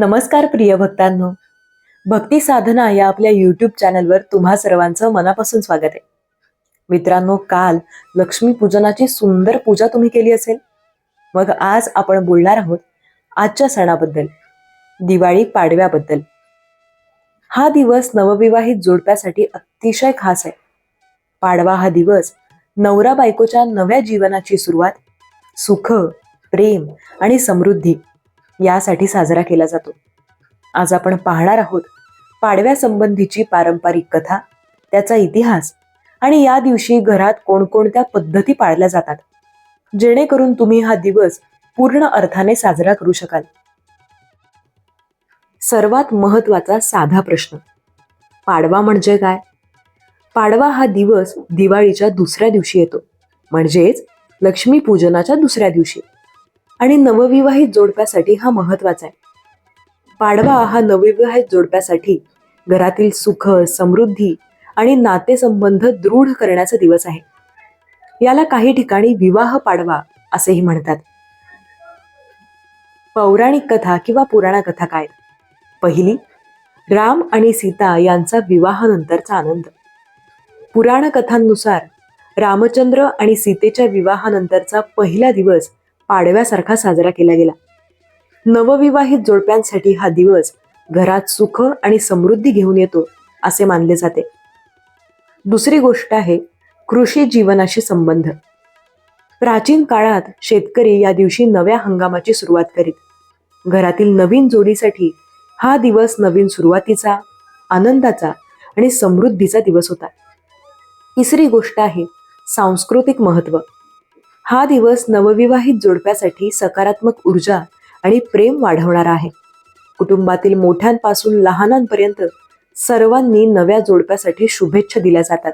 नमस्कार प्रिय भक्तांनो. भक्ती साधना या आपल्या युट्यूब चॅनलवर तुम्हा सर्वांचं मनापासून स्वागत आहे. मित्रांनो काल लक्ष्मी पूजनाची सुंदर पूजा तुम्ही केली असेल. मग आज आपण बोलणार आहोत आजच्या सणाबद्दल दिवाळी पाडव्याबद्दल. हा दिवस नवविवाहित जोडप्यासाठी अतिशय खास आहे. पाडवा हा दिवस नवरा बायकोच्या नव्या जीवनाची सुरुवात सुख प्रेम आणि समृद्धी यासाठी साजरा केला जातो. आज आपण पाहणार आहोत पाडव्यासंबंधीची पारंपरिक कथा त्याचा इतिहास आणि या दिवशी घरात कोणकोणत्या पद्धती पाळल्या जातात. जेणेकरून तुम्ही हा दिवस पूर्ण अर्थाने साजरा करू शकाल. सर्वात महत्त्वाचा साधा प्रश्न. पाडवा म्हणजे काय? पाडवा हा दिवस दिवाळीच्या दुसऱ्या दिवशी येतो. म्हणजेच लक्ष्मी पूजनाच्या दुसऱ्या दिवशी. आणि नवविवाहित जोडप्यासाठी हा महत्त्वाचा आहे. पाडवा हा नवविवाहित जोडप्यासाठी घरातील सुख समृद्धी आणि नातेसंबंध दृढ करण्याचा दिवस आहे. याला काही ठिकाणी विवाह पाडवा असेही म्हणतात. पौराणिक कथा किंवा पुराणा कथा काय? पहिली राम आणि सीता यांचा विवाहानंतरचा आनंद. पुराण कथांनुसार रामचंद्र आणि सीतेच्या विवाहानंतरचा पहिला दिवस पाडव्यासारखा साजरा केला गेला. नवविवाहित जोडप्यांसाठी हा दिवस घरात सुख आणि समृद्धी घेऊन येतो असे मानले जाते. दुसरी गोष्ट आहे कृषी जीवनाशी संबंध. प्राचीन काळात शेतकरी या दिवशी नव्या हंगामाची सुरुवात करीत. घरातील नवीन जोडीसाठी हा दिवस नवीन सुरुवातीचा आनंदाचा आणि समृद्धीचा दिवस होता. तिसरी गोष्ट आहे सांस्कृतिक महत्त्व हा दिवस नवविवाहित जोडप्यासाठी सकारात्मक ऊर्जा आणि प्रेम वाढवणारा आहे. कुटुंबातील मोठ्यांपासून लहानांपर्यंत सर्वांनी नव्या जोडप्यासाठी शुभेच्छा दिल्या जातात.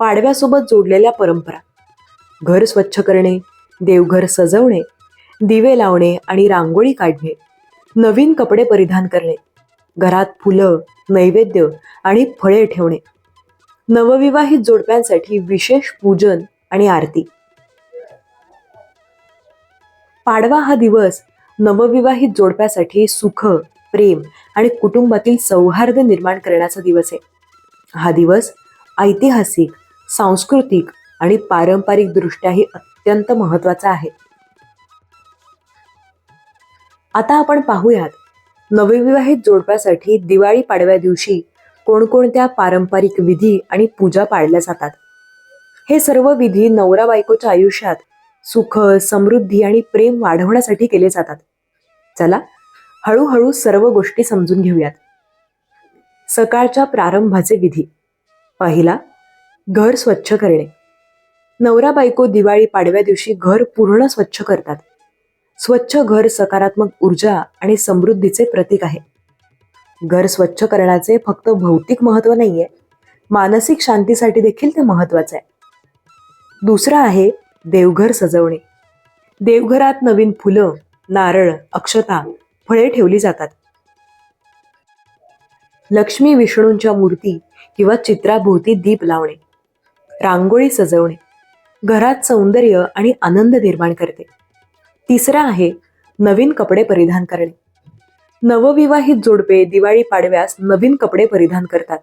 पाडव्यासोबत जोडलेल्या परंपरा. घर स्वच्छ करणे देवघर सजवणे दिवे लावणे आणि रांगोळी काढणे नवीन कपडे परिधान करणे घरात फुलं नैवेद्य आणि फळे ठेवणे. नवविवाहित जोडप्यांसाठी विशेष पूजन आणि आरती. पाडवा हा दिवस नवविवाहित जोडप्यासाठी सुख प्रेम आणि कुटुंबातील सौहार्द निर्माण करण्याचा दिवस आहे. हा दिवस ऐतिहासिक सांस्कृतिक आणि पारंपरिक दृष्ट्याही अत्यंत महत्त्वाचा आहे. आता आपण पाहूयात नवविवाहित जोडप्यासाठी दिवाळी पाडव्या दिवशी कोणकोणत्या पारंपरिक विधी आणि पूजा पाळल्या जातात? हे सर्व विधी नवरा बायकोच्या आयुष्यात सुख समृद्धी आणि प्रेम वाढवण्यासाठी केले जातात. चला हळूहळू सर्व गोष्टी समजून घेऊयात. सकाळच्या प्रारंभाचे विधी. पहिला घर स्वच्छ करणे. नवरा बायको दिवाळी पाडव्या दिवशी घर पूर्ण स्वच्छ करतात. स्वच्छ घर सकारात्मक ऊर्जा आणि समृद्धीचे प्रतीक आहे. घर स्वच्छ करण्याचे फक्त भौतिक महत्त्व नाहीये. मानसिक शांतीसाठी देखील ते महत्वाचं आहे. दुसरं आहे देवघर सजवणे. देवघरात नवीन फुलं नारळ अक्षता फळे ठेवली जातात. लक्ष्मी विष्णूंच्या मूर्ती किंवा चित्राभोवती दीप लावणे. रांगोळी सजवणे. घरात सौंदर्य आणि आनंद निर्माण करते. तिसरा आहे नवीन कपडे परिधान करणे. नवविवाहित जोडपे दिवाळी पाडव्यास नवीन कपडे परिधान करतात.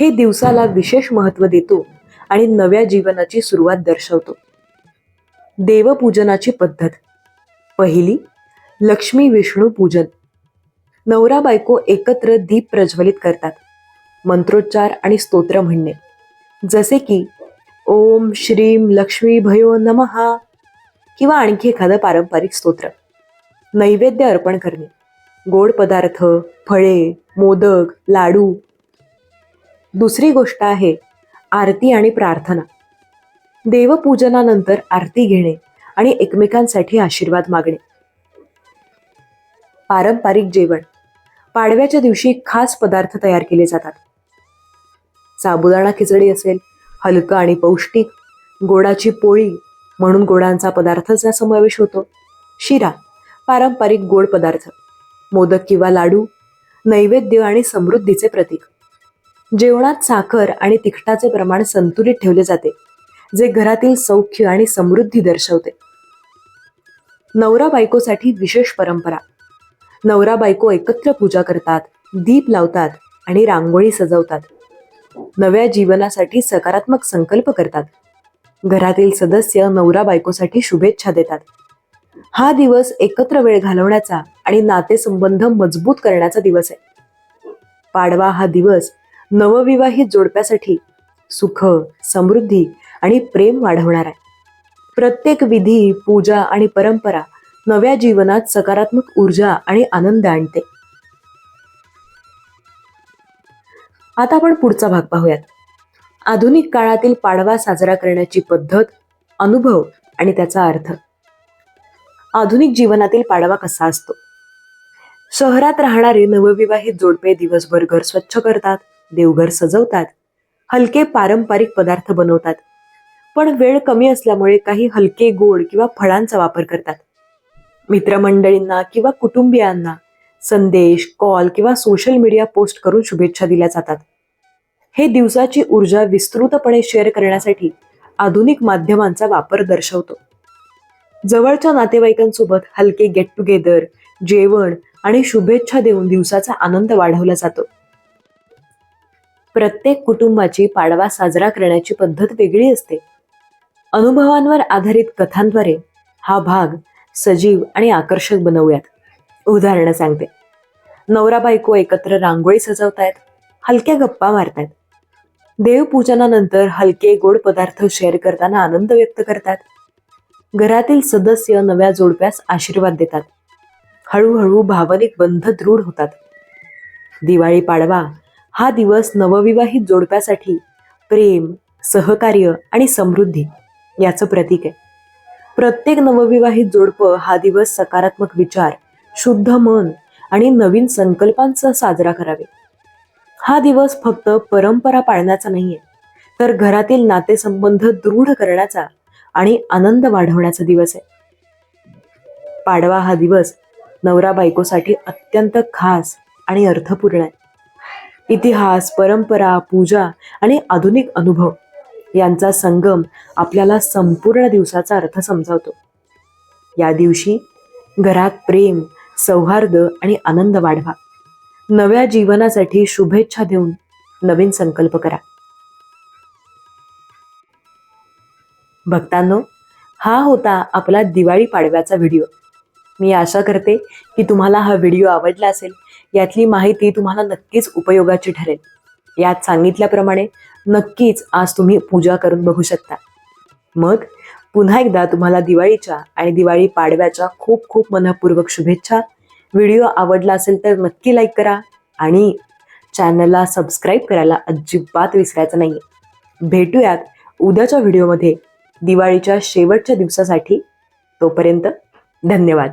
हे दिवसाला विशेष महत्त्व देतो आणि नव्या जीवनाची सुरुवात दर्शवतो. देवपूजनाची पद्धत. पहिली लक्ष्मी विष्णू पूजन. नवरा बायको एकत्र दीप प्रज्वलित करतात. मंत्रोच्चार आणि स्तोत्र म्हणणे. जसे की ओम श्रीम लक्ष्मी भयो नमहा किंवा आणखी एखादं पारंपरिक स्तोत्र. नैवेद्य अर्पण करणे. गोड पदार्थ फळे मोदक लाडू. दुसरी गोष्ट आहे आरती आणि प्रार्थना. देवपूजनानंतर आरती घेणे आणि एकमेकांसाठी आशीर्वाद मागणे. पारंपरिक जेवण. पाडव्याच्या दिवशी खास पदार्थ तयार केले जातात. साबुदाणा खिचडी असेल हलकं आणि पौष्टिक गोडाची पोळी म्हणून गोडांचा पदार्थाचा समावेश होतो. शिरा पारंपरिक गोड पदार्थ. मोदक किंवा लाडू नैवेद्य आणि समृद्धीचे प्रतीक. जेवणात साखर आणि तिखटाचे प्रमाण संतुलित ठेवले जाते जे घरातील सौख्य आणि समृद्धी दर्शवते. नवरा बायकोसाठी विशेष परंपरा. नवरा बायको एकत्र पूजा करतात दीप लावतात आणि रांगोळी सजवतात. नव्या जीवनासाठी सकारात्मक संकल्प करतात. घरातील सदस्य नवरा बायकोसाठी शुभेच्छा देतात. हा दिवस एकत्र वेळ घालवण्याचा आणि नातेसंबंध मजबूत करण्याचा दिवस आहे. पाडवा हा दिवस नवविवाहित जोडप्यासाठी सुख समृद्धी आणि प्रेम वाढवणार आहे. प्रत्येक विधी पूजा आणि परंपरा नव्या जीवनात सकारात्मक ऊर्जा आणि आनंद आणते. आता आपण पुढचा भाग पाहूयात. आधुनिक काळातील पाडवा साजरा करण्याची पद्धत अनुभव आणि त्याचा अर्थ. आधुनिक जीवनातील पाडवा कसा असतो? शहरात राहणारे नवविवाहित जोडपे दिवसभर घर स्वच्छ करतात. देवघर सजवतात. हलके पारंपरिक पदार्थ बनवतात. पण वेळ कमी असल्यामुळे काही हलके गोड किंवा फळांचा वापर करतात. मित्रमंडळींना किंवा कुटुंबियांना संदेश कॉल किंवा सोशल मीडिया पोस्ट करून शुभेच्छा दिल्या जातात. हे दिवसाची ऊर्जा विस्तृतपणे शेअर करण्यासाठी आधुनिक माध्यमांचा वापर दर्शवतो. जवळच्या नातेवाईकांसोबत हलके गेट टुगेदर जेवण आणि शुभेच्छा देऊन दिवसाचा आनंद वाढवला जातो. प्रत्येक कुटुंबाची पाडवा साजरा करण्याची पद्धत वेगळी असते. अनुभवांवर आधारित कथांद्वारे हा भाग सजीव आणि आकर्षक बनवूयात. उदाहरणं सांगते. नवरा बायको एकत्र रांगोळी सजवतायत हलक्या गप्पा मारतायत. देवपूजनानंतर हलके गोड पदार्थ शेअर करताना आनंद व्यक्त करतात. घरातील सदस्य नव्या जोडप्यास आशीर्वाद देतात. हळूहळू भावनिक बंध दृढ होतात. दिवाळी पाडवा हा दिवस नवविवाहित जोडप्यासाठी प्रेम सहकार्य आणि समृद्धी याचं प्रतीक आहे. प्रत्येक नवविवाहित जोडपं हा दिवस सकारात्मक विचार शुद्ध मन आणि नवीन संकल्पांचा साजरा करावे. हा दिवस फक्त परंपरा पाळण्याचा नाहीये तर घरातील नातेसंबंध दृढ करण्याचा आणि आनंद वाढवण्याचा दिवस आहे. पाडवा हा दिवस नवरा बायकोसाठी अत्यंत खास आणि अर्थपूर्ण आहे. इतिहास परंपरा पूजा आणि आधुनिक अनुभव यांचा संगम आपल्याला संपूर्ण दिवसाचा अर्थ समजावतो. या दिवशी घरात प्रेम सौहार्द आणि आनंद वाढवा. नव्या जीवनासाठी शुभेच्छा देऊन नवीन संकल्प करा. भक्तांनो हा होता आपला दिवाळी पाडव्याचा व्हिडिओ. मी आशा करते की तुम्हाला हा व्हिडिओ आवडला असेल. यातली माहिती तुम्हाला नक्कीच उपयोगाची ठरेल. यात सांगितल्याप्रमाणे नक्कीच आज तुम्ही पूजा करून बघू शकता. मग पुन्हा एकदा तुम्हाला दिवाळीच्या आणि दिवाळी पाडव्याच्या खूप खूप मनपूर्वक शुभेच्छा. व्हिडिओ आवडला असेल तर नक्की लाईक करा आणि चॅनलला सबस्क्राईब करायला अजिबात विसरायचं नाही भेटूयात उद्याच्या व्हिडिओमध्ये दिवाळीच्या शेवटच्या दिवसासाठी. तोपर्यंत धन्यवाद.